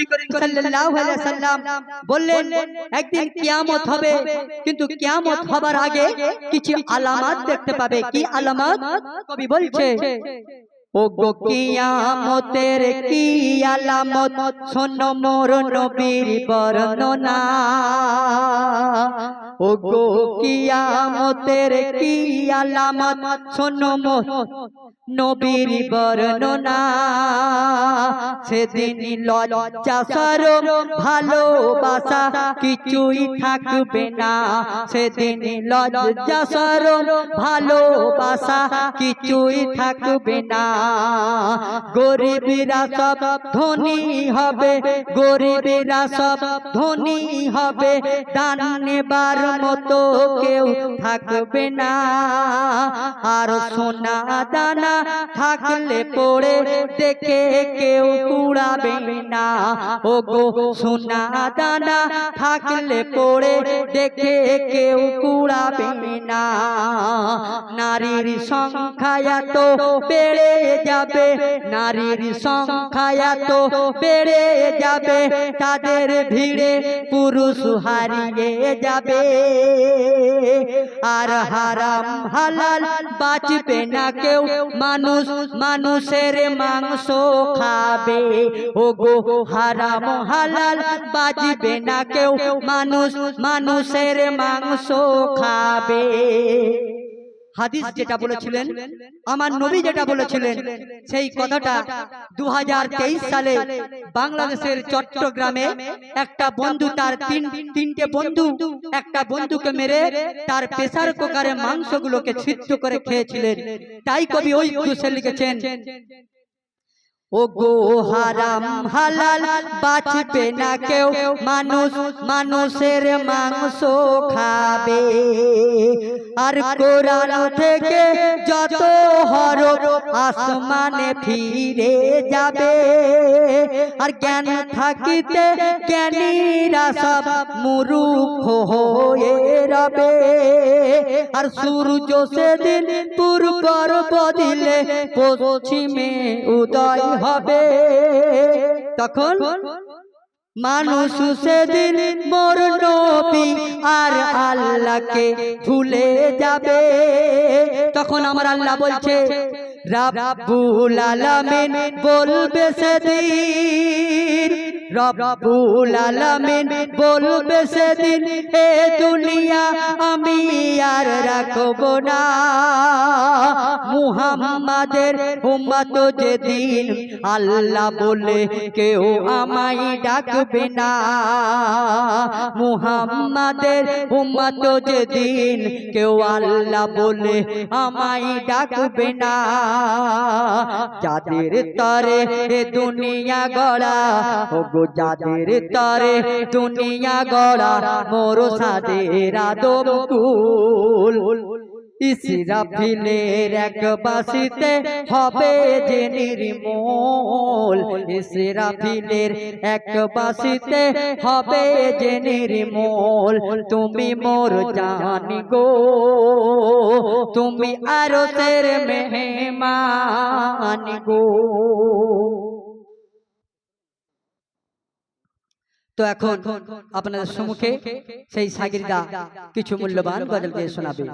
নবী করিম সাল্লাল্লাহু আলাইহি সাল্লাম বললেন একদিন কিয়ামত হবে কিন্তু কিয়ামত হবার আগে কিছু আলামত দেখতে পাবে কি আলামত কবি বলছে ও গো কিয়ামতের কি আলামত শোনো মোর নবীর বর্ণনা ও গো কিয়ামতের কি আলামত শোনো মোর নবীর বর্ণনা। সেদিন লজ্জা, সরম, ভালোবাসা কিছুই থাকবে না। সেদিন লজ্জা, সরম, ভালোবাসা কিছুই থাকবে না। গরিবরা সব ধনী হবে, গরিবরা সব ধনী হবে। দান নেবার মতো কেউ থাকবে না। আর সোনা দানা থাকলে পড়ে দেখে কেউ কুড়াবে না। ও গো সোনা দানা, থাকলে পড়ে দেখে কেউ কুড়াবে না। নারীর সংখ্যা এত বেড়ে যাবে, নারীর সংখ্যা এত বেড়ে যাবে, তাদের ভিড়ে পুরুষ হারিয়ে যাবে। আর হারাম হালাল বাঁচবে না কেউ। মানুষ মানুষের মাংস খাবে। ও গো হারাম হালাল বাঁচবে না কেউ। মানুষ মানুষের মাংস খাবে। হাদিস যেটা বলেছিলেন আমার নবী যেটা বলেছিলেন সেই কথাটা দু হাজার তেইশ সালে বাংলাদেশের চট্টগ্রামে একটা বন্ধু তার তিন তিনটে বন্ধু একটা বন্ধুকে মেরে তার প্রেসার কুকারে মাংসগুলোকে ছিদ্র করে খেয়েছিলেন। তাই কবি ওই দুষে লিখেছেন। ও গো হারাম হালাল বাঁচবে না কেউ মানুষ মানুষের মাংস খাবে। আর কোরআন থেকে যত হরফ আসমানে ফিরে যাবে। আর জ্ঞান থাকিতে জ্ঞানীরা সব মুরুখ হয়ে রবে। আর সূর্য সেদিন পূর্ব দিলে পশ্চিমে উদয় হবে। তখন মানুষ সেদিন মোর নবী আল্লাহকে ভুলে যাবে। তখন আমার আল্লাহ বলছে রাব্বুল আলামিন বলবে সেদিন রব্বুল আলামিন বলবে সেদিন, এ দুনিয়া আমি আর রাখব না। মুহাম্মাদের উম্মত যেদিন আল্লাহ বলে, কেউ আমায় ডাকবে না। মুহাম্মাদের উম্মত যেদিন কেউ আল্লাহ বলে, আমায় ডাকবে না। যাদের তরে দুনিয়া গড়া ও গো যাদের তরে দুনিয়া গড়া মোর সাদের আদম কুল। ইসরাফিলের এক বাসিতে হবে যে নির্মূল। ইসরাফিলের এক বাসিতে হবে যে নির্মূল। তুমি মোর জানি গো। তুমি আরও তের মেহমান গো। তো এখন আপনাদের সম্মুখে সেই সাগিরদা কিছু মূল্যবান গজল দিয়ে শোনাবে।